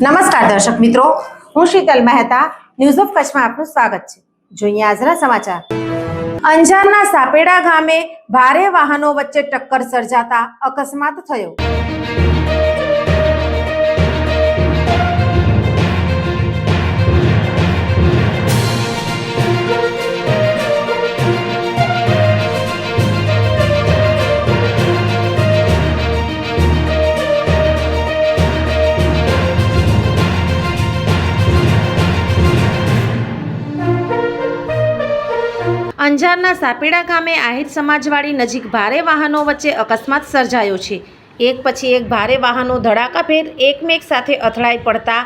નમસ્કાર દર્શક મિત્રો, હું શીતલ મહેતા ન્યૂઝ ઓફ કચ્છમાં આપનું સ્વાગત છે. જોઈએ આજના સમાચાર. અંજારના સાપેડા ગામે ભારે વાહનો વચ્ચે ટક્કર સર્જાતા અકસ્માત થયો. અંજારના સાપેડા ગામે આહિર સમાજવાડી નજીક ભારે વાહનો વચ્ચે અકસ્માત સર્જાયો છે. એક પછી એક ભારે વાહનો ધડાકાભેર એકમેક સાથે અથડાઈ પડતા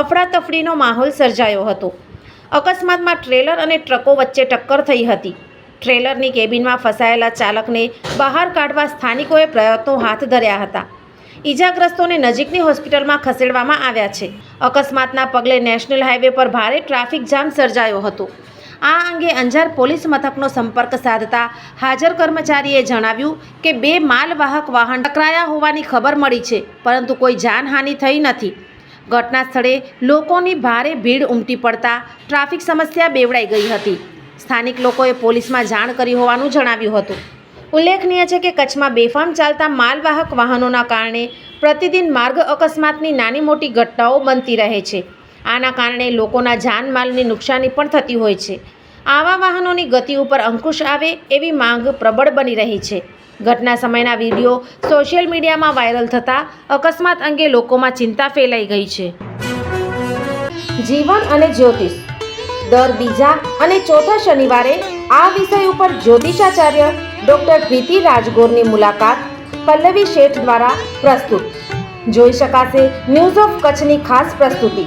અફડાતફડીનો માહોલ સર્જાયો હતો. અકસ્માતમાં ટ્રેલર અને ટ્રકો વચ્ચે ટક્કર થઈ હતી. ટ્રેલરની કેબિનમાં ફસાયેલા ચાલકને બહાર કાઢવા સ્થાનિકોએ પ્રયત્નો હાથ ધર્યા હતા. ઈજાગ્રસ્તોને નજીકની હોસ્પિટલમાં ખસેડવામાં આવ્યા છે. અકસ્માતના પગલે નેશનલ હાઈવે પર ભારે ટ્રાફિક જામ સર્જાયો હતો. આ અંગે અંજાર પોલીસ મથકનો સંપર્ક સાધતા હાજર કર્મચારીએ જણાવ્યું કે બે માલવાહક વાહન ટકરાયા હોવાની ખબર મળી છે, પરંતુ કોઈ જાનહાનિ થઈ નથી. ઘટના સ્થળે લોકોની ભારે ભીડ ઉમટી પડતા ટ્રાફિક સમસ્યા બેવડાઈ ગઈ હતી. સ્થાનિક લોકોએ પોલીસમાં જાણ કરી હોવાનું જણાવ્યું હતું. ઉલ્લેખનીય છે કે કચ્છમાં બેફામ ચાલતા માલવાહક વાહનોના કારણે પ્રતિદિન માર્ગ અકસ્માતની નાની મોટી ઘટનાઓ બનતી રહે છે. આના કારણે લોકોના જાનમાલની નુકસાની પણ થતી હોય છે. આવા વાહનોની ગતિ ઉપર અંકુશ આવે એવી માંગ પ્રબળ બની રહી છે. ઘટના સમયના વીડિયો સોશિયલ મીડિયામાં વાયરલ થતાં અકસ્માત અંગે લોકોમાં ચિંતા ફેલાઈ ગઈ છે. જીવન અને જ્યોતિષ. દર બીજા અને ચોથા શનિવારે આ વિષય ઉપર જ્યોતિષાચાર્ય ડૉક્ટર પ્રીતિ રાજગોરની મુલાકાત પલ્લવી શેઠ દ્વારા પ્રસ્તુત. જોઈ શકાશે ન્યૂઝ ઓફ કચ્છની ખાસ પ્રસ્તુતિ.